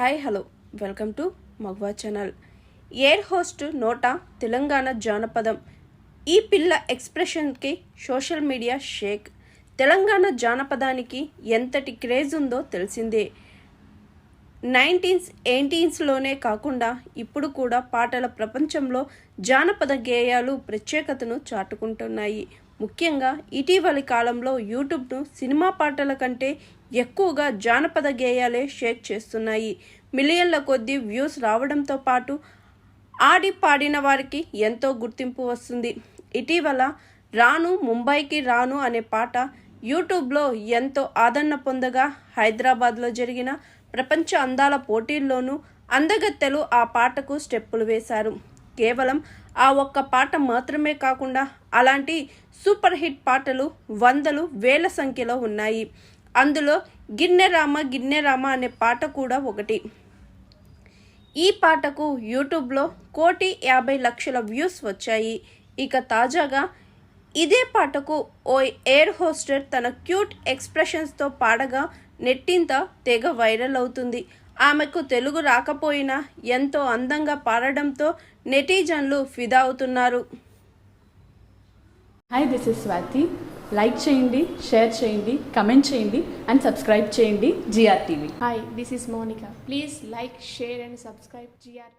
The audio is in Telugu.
Hi hello. Welcome to మగ్వా channel. Air host నోట తెలంగాణ జానపదం. ఈ పిల్ల ఎక్స్ప్రెషన్కి సోషల్ మీడియా షేక్. తెలంగాణ జానపదానికి ఎంతటి క్రేజ్ ఉందో తెలిసిందే. నైన్టీన్స్ ఎయిటీన్స్లోనే కాకుండా ఇప్పుడు కూడా పాటల ప్రపంచంలో జానపద గేయాలు ప్రత్యేకతను చాటుకుంటున్నాయి. ముఖ్యంగా ఇటీవలి కాలంలో యూట్యూబ్ను సినిమా పాటల కంటే ఎక్కువగా జానపద గేయాలే షేక్ చేస్తున్నాయి. మిలియన్ల కొద్దీ వ్యూస్ రావడంతో పాటు ఆడి పాడిన వారికి ఎంతో గుర్తింపు వస్తుంది. ఇటీవల రాను ముంబైకి రాను అనే పాట యూట్యూబ్లో ఎంతో ఆదరణ పొందగా హైదరాబాద్లో జరిగిన ప్రపంచ అందాల పోటీల్లోనూ అందగత్తెలు ఆ పాటకు స్టెప్పులు వేశారు. కేవలం ఆ ఒక్క పాట మాత్రమే కాకుండా అలాంటి సూపర్ హిట్ పాటలు వందలు వేల సంఖ్యలో ఉన్నాయి. అందులో గిన్నెరామ గిన్నెరామ అనే పాట కూడా ఒకటి. ఈ పాటకు యూట్యూబ్లో కోటి యాభై లక్షల వ్యూస్ వచ్చాయి. ఇక తాజాగా ఇదే పాటకు ఓ ఎయిర్ హోస్టర్ తన క్యూట్ ఎక్స్ప్రెషన్స్తో పాడగా నెట్టింత తెగ వైరల్ అవుతుంది. ఆమెకు తెలుగు రాకపోయినా ఎంతో అందంగా పాడడంతో నెటిజన్లు ఫిదా అవుతున్నారు hi this is Swathi like చేయండి షేర్ చేయండి కమెంట్ చేయండి అండ్ సబ్స్క్రైబ్ చేయండి GR TV Hi, this is Monica. Please like, share, and subscribe GR.